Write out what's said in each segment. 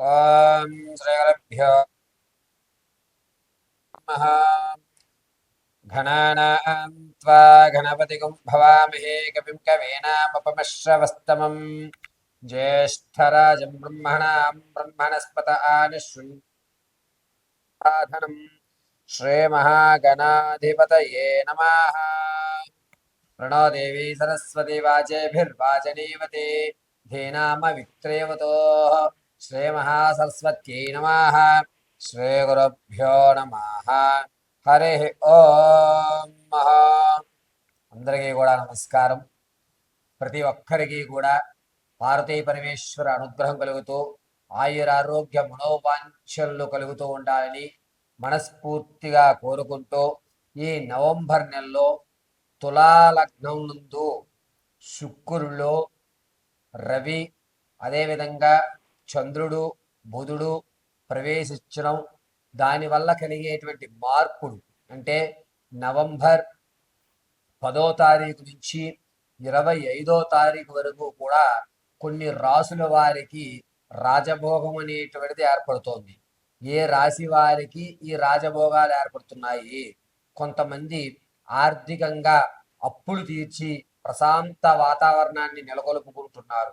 ॐ श्रीगुरुभ्यो नमः। घनानां त्वा गणपतिगुं भवामहे, कविं कवीनामपमश्रवस्तमम् ज्येष्ठराजं ब्रह्मणां ब्रह्मणस्पत आनिशृण्वाधनं श्रीमहागणाधिपतये नमः। प्रणो देवी सरस्वती वाचेभिर्वाचनीवते धीनामवित्रेवतोः శ్రీమహాసరస్వత్యై నమ శ్రీగురుభ్యో నమ హరి ఓం అందరికీ కూడా నమస్కారం. ప్రతి ఒక్కరికి కూడా పార్వతీ పరమేశ్వర అనుగ్రహం కలుగుతూ ఆయురారోగ్య మనోవాంఛలు కలుగుతూ ఉండాలని మనస్ఫూర్తిగా కోరుకుంటూ ఈ నవంబర్ నెలలో తులాలగ్నం నందు శుక్రులో రవి అదేవిధంగా చంద్రుడు బుధుడు ప్రవేశించడం దానివల్ల కలిగేటువంటి మార్పులు అంటే నవంబర్ పదో తారీఖు నుంచి ఇరవై ఐదో తారీఖు వరకు కూడా కొన్ని రాసుల వారికి రాజభోగం అనేటువంటిది ఏర్పడుతోంది. ఏ రాశి వారికి ఈ రాజభోగాలు ఏర్పడుతున్నాయి? కొంతమంది ఆర్థికంగా అప్పులు తీర్చి ప్రశాంత వాతావరణాన్ని నెలకొల్పుకుంటున్నారు.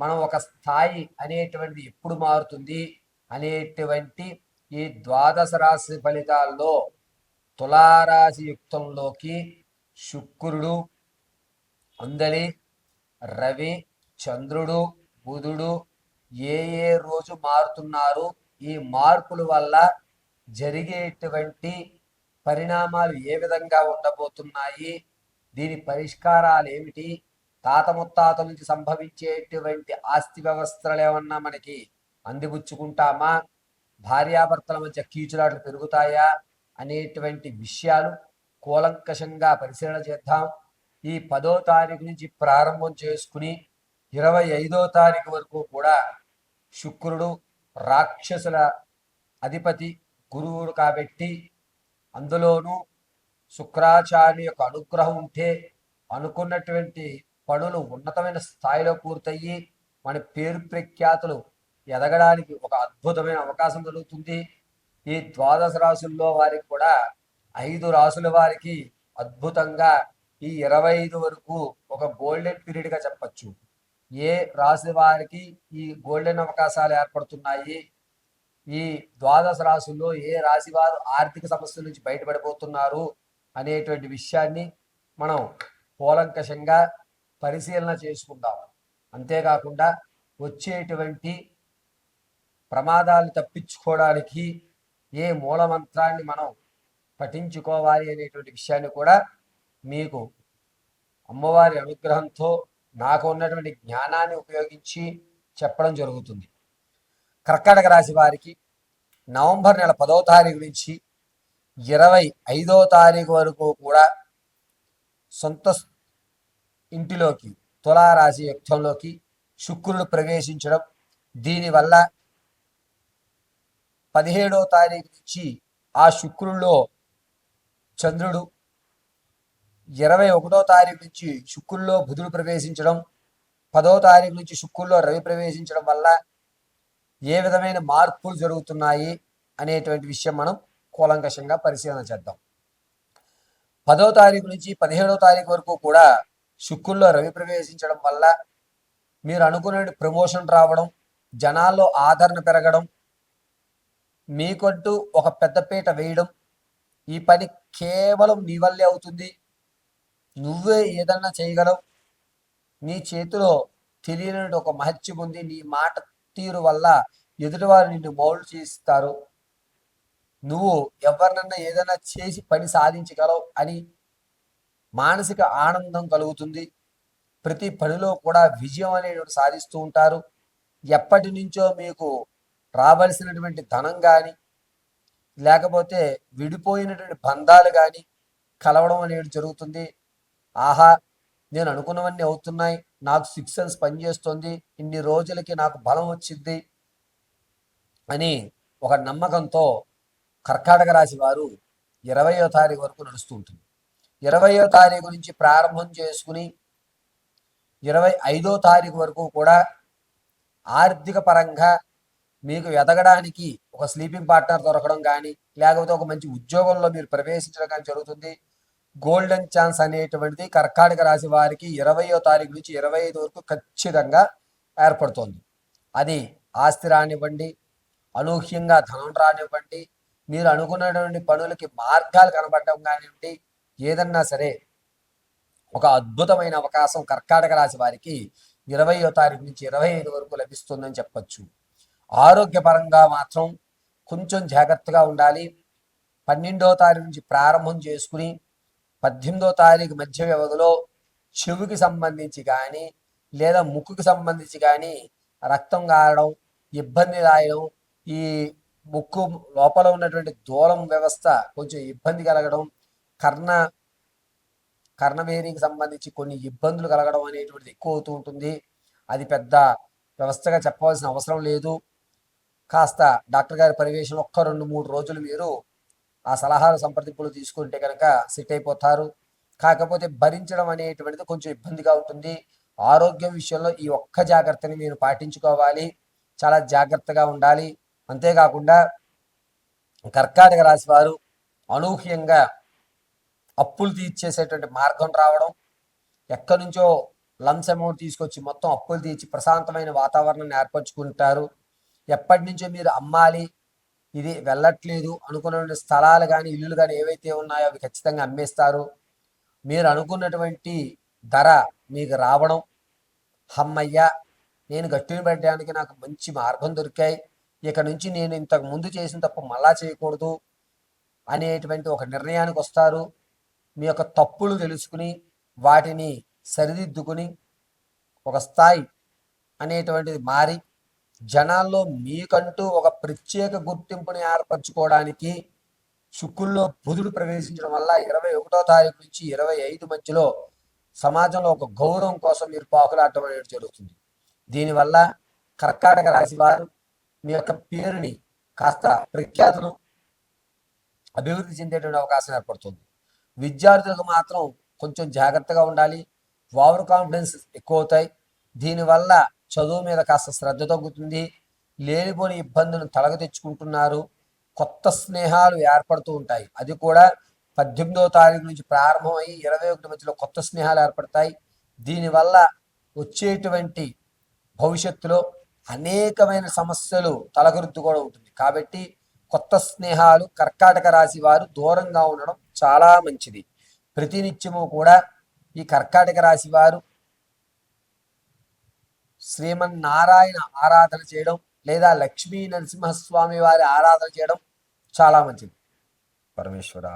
మనం ఒక స్థాయి అనేటువంటిది ఎప్పుడు మారుతుంది? అనేటువంటి ఈ ద్వాదశ రాశి ఫలితాల్లో తులారాశి యుక్తంలోకి శుక్రుడు అందలి రవి చంద్రుడు బుధుడు ఏ ఏ రోజు మారుతున్నారు? ఈ మార్పుల వల్ల జరిగేటువంటి పరిణామాలు ఏ విధంగా ఉండబోతున్నాయి? దీని పరిష్కారాలు ఏమిటి? తాత ముత్తాతల నుంచి సంభవించేటువంటి ఆస్తి వ్యవస్థలు ఏమన్నా మనకి అందిపుచ్చుకుంటామా? భార్యాభర్తల మధ్య కీచులాట్లు పెరుగుతాయా? అనేటువంటి విషయాలు కూలంకషంగా పరిశీలన చేద్దాం. ఈ పదో తారీఖు నుంచి ప్రారంభం చేసుకుని ఇరవై ఐదో తారీఖు వరకు కూడా శుక్రుడు రాక్షసుల అధిపతి గురువుడు కాబట్టి అందులోనూ శుక్రాచార్య యొక్క అనుగ్రహం ఉంటే అనుకున్నటువంటి పనులు ఉన్నతమైన స్థాయిలో పూర్తయ్యి మన పేరు ప్రఖ్యాతులు ఎదగడానికి ఒక అద్భుతమైన అవకాశం దొరుకుతుంది. ఈ ద్వాదశ రాశుల్లో వారికి కూడా ఐదు రాసుల వారికి అద్భుతంగా ఈ ఇరవై ఐదు వరకు ఒక గోల్డెన్ పీరియడ్గా చెప్పచ్చు. ఏ రాశి వారికి ఈ గోల్డెన్ అవకాశాలు ఏర్పడుతున్నాయి? ఈ ద్వాదశ రాశుల్లో ఏ రాశి వారు ఆర్థిక సమస్యల నుంచి బయటపడిపోతున్నారు అనేటువంటి విషయాన్ని మనం కూలంకషంగా పరిశీలన చేసుకుందాం అంతేకాకుండా వచ్చేటువంటి ప్రమాదాలు తప్పించుకోవడానికి ఏ మూలమంత్రాన్ని మనం పఠించుకోవాలి అనేటువంటి విషయాన్ని కూడా మీకు అమ్మవారి అనుగ్రహంతో నాకు ఉన్నటువంటి జ్ఞానాన్ని ఉపయోగించి చెప్పడం జరుగుతుంది. కర్కాటక రాశి వారికి నవంబర్ నెల పదో తారీఖు నుంచి ఇరవై ఐదో తారీఖు వరకు కూడా సొంత ఇంటిలోకి తులారాశి యుక్తంలోకి శుక్రుడు ప్రవేశించడం దీనివల్ల పదిహేడో తారీఖు నుంచి ఆ శుక్రుల్లో చంద్రుడు ఇరవై ఒకటో తారీఖు నుంచి శుక్రుల్లో బుధుడు ప్రవేశించడం పదో తారీఖు నుంచి శుక్రుల్లో రవి ప్రవేశించడం వల్ల ఏ విధమైన మార్పులు జరుగుతున్నాయి అనేటువంటి విషయం మనం కూలంకషంగా పరిశీలన చేద్దాం. పదో తారీఖు నుంచి పదిహేడో తారీఖు వరకు కూడా శుక్రుల్లో రవి ప్రవేశించడం వల్ల మీరు అనుకునే ప్రమోషన్ రావడం జనాల్లో ఆదరణ పెరగడం మీకంటూ ఒక పెద్దపీట వేయడం ఈ పని కేవలం నీ వల్లే అవుతుంది. నువ్వే ఏదన్నా చేయగలవు. నీ చేతిలో తెలియని ఒక మహత్యం ఉంది. నీ మాట తీరు వల్ల ఎదుటివారు నిన్ను మౌలు చేస్తారు. నువ్వు ఎవరినన్నా ఏదైనా చేసి పని సాధించగలవు అని మానసిక ఆనందం కలుగుతుంది. ప్రతి పనిలో కూడా విజయం అనేటువంటి సాధిస్తూ ఉంటారు. ఎప్పటి నుంచో మీకు రావలసినటువంటి ధనం కానీ లేకపోతే విడిపోయినటువంటి బంధాలు కానీ కలవడం అనేది జరుగుతుంది. ఆహా నేను అనుకున్నవన్నీ అవుతున్నాయి. నాకు సిక్స్ సెన్స్ పనిచేస్తుంది. ఇన్ని రోజులకి నాకు బలం వచ్చింది అని ఒక నమ్మకంతో కర్కాటక రాశి వారు ఇరవయో తారీఖు వరకు నడుస్తూ ఉంటుంది. ఇరవయో తారీఖు నుంచి ప్రారంభం చేసుకుని ఇరవై ఐదో తారీఖు వరకు కూడా ఆర్థిక పరంగా మీకు ఎదగడానికి ఒక స్లీపింగ్ పార్ట్నర్ దొరకడం కానీ లేకపోతే ఒక మంచి ఉద్యోగంలో మీరు ప్రవేశించడం కానీ జరుగుతుంది. గోల్డెన్ ఛాన్స్ అనేటువంటిది కర్కాటక రాశి వారికి ఇరవయో తారీఖు నుంచి ఇరవై ఐదు వరకు ఖచ్చితంగా ఏర్పడుతుంది. అది ఆస్తి రానివ్వండి అనూహ్యంగా ధనం రానివ్వండి మీరు అనుకున్నటువంటి పనులకి మార్గాలు కనబడడం కానివ్వండి ఏదన్నా సరే ఒక అద్భుతమైన అవకాశం కర్కాటక రాశి వారికి ఇరవయో తారీఖు నుంచి ఇరవై ఐదు వరకు లభిస్తుందని చెప్పచ్చు. ఆరోగ్యపరంగా మాత్రం కొంచెం జాగ్రత్తగా ఉండాలి. పన్నెండో తారీఖు నుంచి ప్రారంభం చేసుకుని పద్దెనిమిదో తారీఖు మధ్య వ్యవధిలో చెవికి సంబంధించి కానీ లేదా ముక్కుకి సంబంధించి కానీ రక్తం కారడం ఇబ్బంది రాయడం ఈ ముక్కు లోపల ఉన్నటువంటి దూలం వ్యవస్థ కొంచెం ఇబ్బంది కలగడం కర్ణ కర్ణవేరికి సంబంధించి కొన్ని ఇబ్బందులు కలగడం అనేటువంటిది ఎక్కువ అవుతూ ఉంటుంది. అది పెద్ద వ్యవస్థగా చెప్పవలసిన అవసరం లేదు. కాస్త డాక్టర్ గారి పర్యవేక్షణ ఒక్క రెండు మూడు రోజులు మీరు ఆ సలహాలు సంప్రదింపులు తీసుకుంటే కనుక సెట్ అయిపోతారు. కాకపోతే భరించడం అనేటువంటిది కొంచెం ఇబ్బందిగా ఉంటుంది. ఆరోగ్యం విషయంలో ఈ ఒక్క జాగ్రత్తని మీరు పాటించుకోవాలి. చాలా జాగ్రత్తగా ఉండాలి. అంతేకాకుండా కర్కాటక రాశి వారు అనూహ్యంగా అప్పులు తీర్చేసేటువంటి మార్గం రావడం ఎక్కడి నుంచో లంచ్ అమౌంట్ తీసుకొచ్చి మొత్తం అప్పులు తీర్చి ప్రశాంతమైన వాతావరణాన్ని ఏర్పరచుకుంటారు. ఎప్పటి నుంచో మీరు అమ్మాలి ఇది వెళ్ళట్లేదు అనుకున్న స్థలాలు కానీ ఇల్లులు కానీ ఏవైతే ఉన్నాయో అవి ఖచ్చితంగా అమ్మేస్తారు. మీరు అనుకున్నటువంటి ధర మీకు రావడం హమ్మయ్య నేను గట్టిని పెట్టడానికి నాకు మంచి మార్గం దొరికాయి. ఇక నుంచి నేను ఇంతకు ముందు చేసిన తప్పు మళ్ళా చేయకూడదు అనేటువంటి ఒక నిర్ణయానికి వస్తారు. మీ యొక్క తప్పులు తెలుసుకుని వాటిని సరిదిద్దుకుని ఒక స్థాయి అనేటువంటిది మారి జనాల్లో మీకంటూ ఒక ప్రత్యేక గుర్తింపుని ఏర్పరచుకోవడానికి శుక్రుల్లో బుధుడు ప్రవేశించడం వల్ల ఇరవై ఒకటో తారీఖు నుంచి ఇరవై ఐదు మధ్యలో సమాజంలో ఒక గౌరవం కోసం మీరు పాకులాడటం అనేది జరుగుతుంది. దీనివల్ల కర్కాటక రాశి వారు మీ యొక్క పేరుని కాస్త ప్రఖ్యాతులు అభివృద్ధి చెందేటువంటి అవకాశం ఏర్పడుతుంది. విద్యార్థులకు మాత్రం కొంచెం జాగ్రత్తగా ఉండాలి. ఓవర్ కాన్ఫిడెన్స్ ఎక్కువ అవుతాయి దీనివల్ల చదువు మీద కాస్త శ్రద్ధ తగ్గుతుంది. లేనిపోని ఇబ్బందులను తలగ తెచ్చుకుంటున్నారు. కొత్త స్నేహాలు ఏర్పడుతూ ఉంటాయి. అది కూడా పద్దెనిమిదవ తారీఖు నుంచి ప్రారంభమై ఇరవై ఒకటి మధ్యలో కొత్త స్నేహాలు ఏర్పడతాయి. దీనివల్ల వచ్చేటువంటి భవిష్యత్తులో అనేకమైన సమస్యలు తలగరుద్దు కూడా ఉంటుంది. కాబట్టి కొత్త స్నేహాలు కర్కాటక రాశి వారు దూరంగా ఉండడం చాలా మంచిది. ప్రతినిత్యము కూడా ఈ కర్కాటక రాశి వారు శ్రీమన్నారాయణ ఆరాధన చేయడం లేదా లక్ష్మీ నరసింహస్వామి వారి ఆరాధన చేయడం చాలా మంచిది. పరమేశ్వర